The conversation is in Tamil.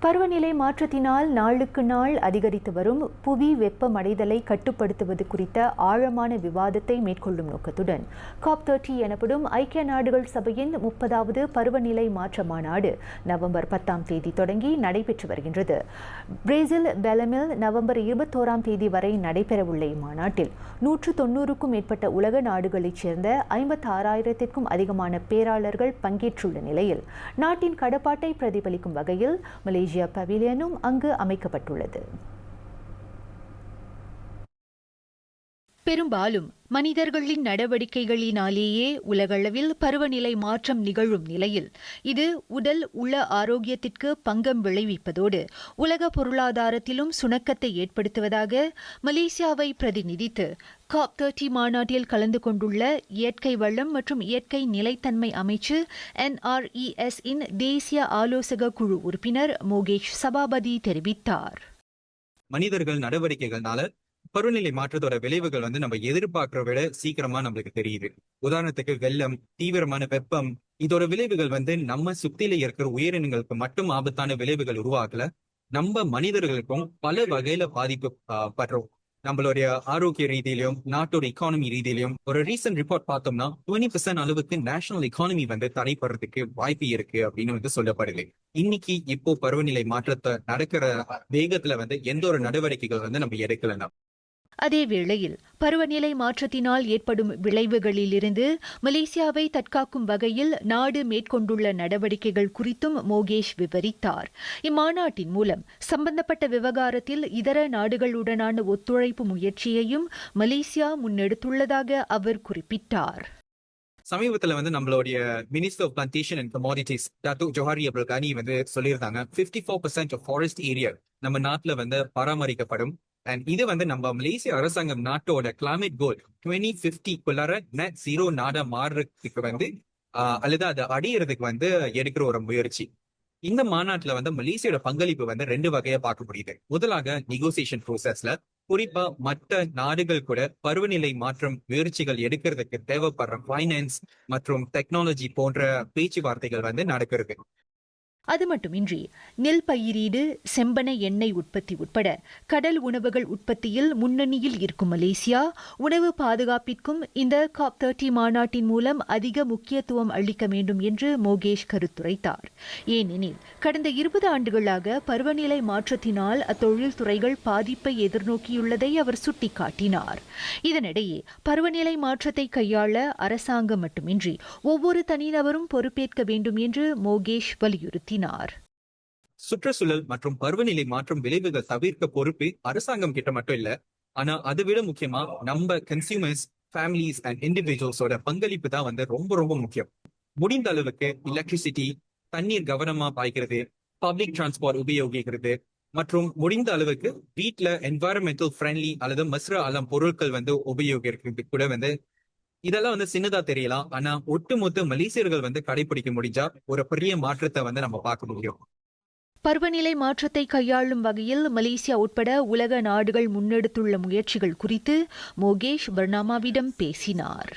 பருவநிலை மாற்றத்தினால் நாளுக்கு நாள் அதிகரித்து வரும் புவி வெப்பமடைதலை கட்டுப்படுத்துவது குறித்த ஆழமான விவாதத்தை மேற்கொள்ளும் நோக்கத்துடன் காப் தேர்ட்டி எனப்படும் ஐக்கிய நாடுகள் சபையின் முப்பதாவது பருவநிலை மாற்ற மாநாடு நவம்பர் பத்தாம் தேதி தொடங்கி நடைபெற்று வருகின்றது. பிரேசில் பெலமில் நவம்பர் இருபத்தோராம் தேதி வரை நடைபெறவுள்ள இம்மாநாட்டில் நூற்று தொன்னூறுக்கும் மேற்பட்ட உலக நாடுகளைச் சேர்ந்த ஐம்பத்தி ஆறாயிரத்திற்கும் அதிகமான பேராளர்கள் பங்கேற்றுள்ள நிலையில் நாட்டின் கடப்பாட்டை பிரதிபலிக்கும் வகையில் மலேசிய பவிலியனும் அங்கு அமைக்கப்பட்டுள்ளது. பெரும்பாலும் மனிதர்களின் நடவடிக்கைகளினாலேயே உலகளவில் பருவநிலை மாற்றம் நிகழும் நிலையில் இது உடல் உள ஆரோக்கியத்திற்கு பங்கம் விளைவிப்பதோடு உலக பொருளாதாரத்திலும் சுணக்கத்தை ஏற்படுத்துவதாக மலேசியாவை பிரதிநிதித்து காப் தேர்ட்டி மாநாட்டில் கலந்து கொண்டுள்ள இயற்கை வளம் மற்றும் இயற்கை நிலைத்தன்மை அமைச்சு என்ஆர்இஎஸ் இன் தேசிய ஆலோசக குழு உறுப்பினர் மோகேஷ் சபாபதி தெரிவித்தார். மனிதர்கள் நடவடிக்கைகள்னால பருவநிலை மாற்றத்தோட விளைவுகள் வந்து நம்ம எதிர்பார்க்கிற விட சீக்கிரமா நம்மளுக்கு தெரியுது. உதாரணத்துக்கு வெள்ளம் தீவிரமான வெப்பம் இதோட விளைவுகள் வந்து நம்ம சுத்தில இருக்கிற உயிரினங்களுக்கு மட்டும் ஆபத்தான விளைவுகள் உருவாக்கல நம்ம மனிதர்களுக்கும் பல வகையில பாதிப்பு படுறோம். நம்மளுடைய ஆரோக்கிய ரீதியிலும் நாட்டோட எக்கானமி ரீதியிலும் ஒரு ரீசன்ட் ரிப்போர்ட் பார்த்தோம்னா டுவெண்ட்டி பெர்சென்ட் அளவுக்கு நேஷனல் எக்கானமி வந்து தடைப்படுறதுக்கு வாய்ப்பு இருக்கு அப்படின்னு வந்து சொல்லப்படுது. இன்னைக்கு இப்போ பருவநிலை மாற்றத்தை நடக்கிற வேகத்துல வந்து எந்த ஒரு நடவடிக்கைகள் வந்து நம்ம எடுக்கலன்னா? அதே வேளையில் பருவநிலை மாற்றத்தினால் ஏற்படும் விளைவுகளிலிருந்து மலேசியாவை தற்காக்கும் வகையில் நாடு மேற்கொண்டுள்ள நடவடிக்கைகள் குறித்தும் மோகேஷ் விவரித்தார். இம்மாநாட்டின் மூலம் சம்பந்தப்பட்ட விவகாரத்தில் இதர நாடுகளுடனான ஒத்துழைப்பு முயற்சியையும் மலேசியா முன்னெடுத்துள்ளதாக அவர் குறிப்பிட்டார். சமீபத்தில் வந்து நம்மளுடைய minister of plantation and commodities doctor Johari Abdul Ghani வந்து சொல்லியிருந்தாங்க fifty four percent of forest area நம்ம நாட்டில் வந்து பராமரிக்கப்படும். அண்ட் இது வந்து நம்ம மலேசிய அரசாங்கம் நாட்டோட கிளைமேட் கோல் டுவெண்ட்டி பிப்டிக்குள்ளார நெட் ஜீரோ நாடா மாறுறதுக்கு வந்து அல்லது அதை அடையிறதுக்கு வந்து எடுக்கிற ஒரு முயற்சி. இந்த மாநாட்டுல வந்து மலேசியோட பங்களிப்பு வந்து ரெண்டு வகையா பார்க்க முடியுது. முதலாக நெகோசியேஷன் ப்ரோசஸ்ல குறிப்பா மற்ற நாடுகள் கூட பருவநிலை மாற்றம் முயற்சிகள் எடுக்கிறதுக்கு தேவைப்படுற ஃபைனான்ஸ் மற்றும் டெக்னாலஜி போன்ற பேச்சுவார்த்தைகள் வந்து நடக்கிறது. அது மட்டுமின்றி நெல் பயிரீடு செம்பனை எண்ணெய் உற்பத்தி உட்பட கடல் உணவுகள் உற்பத்தியில் முன்னணியில் இருக்கும் மலேசியா உணவு பாதுகாப்பிற்கும் இந்த காப் தேர்ட்டி மாநாட்டின் மூலம் அதிக முக்கியத்துவம் அளிக்க வேண்டும் என்று மோகேஷ் கருத்துரைத்தார். ஏனெனில் கடந்த இருபது ஆண்டுகளாக பருவநிலை மாற்றத்தினால் அத்தொழில் துறைகள் பாதிப்பை எதிர்நோக்கியுள்ளதை அவர் சுட்டிக்காட்டினார். இதனிடையே பருவநிலை மாற்றத்தை கையாள அரசாங்கம் மட்டுமின்றி ஒவ்வொரு தனிநபரும் பொறுப்பேற்க வேண்டும் என்று மோகேஷ் வலியுறுத்தினார். சுற்றுச்சூழல் மற்றும் பருவநிலை மாற்றம் விளைவுகள் தவிர்க்க பொறுப்பு அரசாங்கம் கிட்ட மட்டும் இல்ல ஆனா அதை விட முக்கியமா நம்ம கன்சியூமர்ஸ் ஃபேமிலிஸ் அண்ட் இண்டிவிஜுவல்ஸோட பங்களிப்பு தான் வந்து ரொம்ப ரொம்ப முக்கியம். முடிந்த அளவுக்கு எலக்ட்ரிசிட்டி தண்ணீர் கவனமா பாய்க்கிறது பப்ளிக் டிரான்ஸ்போர்ட் உபயோகிக்கிறது மற்றும் முடிந்த அளவுக்கு வீட்டுல என்வாயரன்மெண்டல் ஃப்ரெண்ட்லி அல்லது மஸ்ர அலம் பொருட்கள் வந்து உபயோகிக்கிறது கூட வந்து இதெல்லாம் வந்து சின்னதா தெரியலாம். ஆனா ஒட்டுமொத்த மலேசியர்கள் வந்து கடைபிடிக்க முடிஞ்சா ஒரு பெரிய மாற்றத்தை வந்து நம்ம பார்க்க முடியும். பருவநிலை மாற்றத்தை கையாளும் வகையில் மலேசியா உட்பட உலக நாடுகள் முன்னெடுத்துள்ள முயற்சிகள் குறித்து மோகேஷ் பர்னாமாவிடம் பேசினார்.